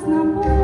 нас на Бог.